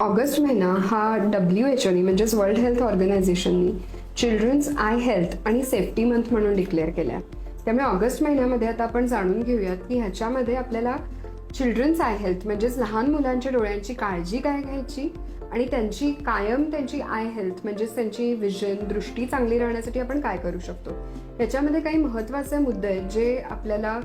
August महिना हा W H ओनी म्हणजेच वर्ल्ड हेल्थ ऑर्गनायझेशननी चिल्ड्रन्स आय हेल्थ आणि सेफ्टी मंथ म्हणून डिक्लेअर केल्या. त्यामुळे ऑगस्ट महिन्यामध्ये आता आपण जाणून घेऊयात की ह्याच्यामध्ये आपल्याला चिल्ड्रन्स आय हेल्थ म्हणजेच लहान मुलांच्या डोळ्यांची काळजी काय घ्यायची आणि त्यांची कायम त्यांची आय हेल्थ म्हणजेच त्यांची विजन दृष्टी चांगली राहण्यासाठी आपण काय करू शकतो? याच्यामध्ये काही महत्त्वाचे मुद्दे आहेत जे आपल्याला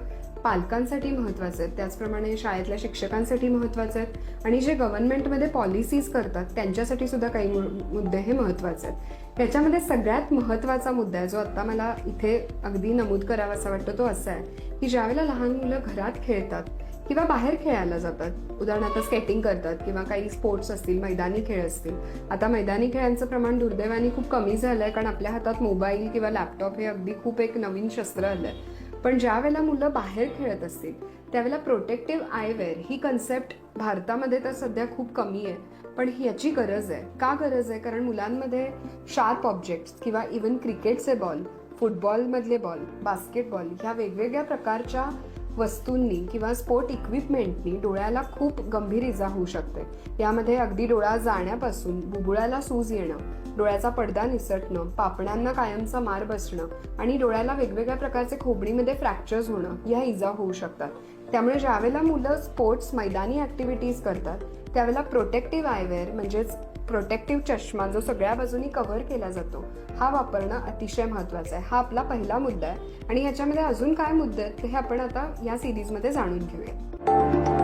पालकांसाठी महत्त्वाचं आहेत त्याचप्रमाणे शाळेतल्या शिक्षकांसाठी महत्त्वाचे आहेत आणि जे गव्हर्नमेंटमध्ये पॉलिसीज करतात त्यांच्यासाठी सुद्धा काही मुद्दे हे महत्त्वाचे आहेत. त्याच्यामध्ये सगळ्यात महत्त्वाचा मुद्दा आहे जो आता मला इथे अगदी नमूद करावा असा वाटतो तो असा आहे की ज्यावेळेला लहान मुलं घरात खेळतात किंवा बाहेर खेळायला जातात उदाहरणार्थ स्केटिंग करतात किंवा काही स्पोर्ट्स असतील मैदानी खेळ असतील. आता मैदानी खेळांचं प्रमाण दुर्दैवाने खूप कमी झालं आहे कारण आपल्या हातात मोबाईल किंवा लॅपटॉप हे अगदी खूप एक नवीन शस्त्र आलं आहे पण ज्या वेळेला मुलं बाहेर खेळत असतील त्यावेळेला प्रोटेक्टिव्ह आयवेअर ही कन्सेप्ट भारतामध्ये तर सध्या खूप कमी आहे. पण ह्याची गरज आहे. का गरज आहे? कारण मुलांमध्ये शार्प ऑब्जेक्ट्स किंवा इवन क्रिकेटचे बॉल फुटबॉलमधले बॉल बास्केटबॉल ह्या वेगवेगळ्या प्रकारच्या वस्तूंनी किंवा स्पोर्ट इक्विपमेंटनी डोळ्याला खूप गंभीर इजा होऊ शकते. यामध्ये अगदी डोळा जाण्यापासून बुबुळाला सूज येणं डोळ्याचा पडदा निसटणं पापण्यांना कायमचा मार बसणं आणि डोळ्याला वेगवेगळ्या प्रकारचे खोबडीमध्ये फ्रॅक्चर्स होणं या इजा होऊ शकतात. त्यामुळे ज्यावेळेला मुलं स्पोर्ट्स मैदानी ऍक्टिव्हिटीज करतात त्यावेळेला प्रोटेक्टिव्ह आयवेअर म्हणजेच प्रोटेक्टिव्ह चष्मा जो सगळ्या बाजूनी कव्हर केला जातो हा वापरणं अतिशय महत्त्वाचं आहे. हा आपला पहिला मुद्दा आहे. आणि ह्याच्यामध्ये अजून काय मुद्दे आहेत हे आपण आता या सिरीजमध्ये जाणून घेऊया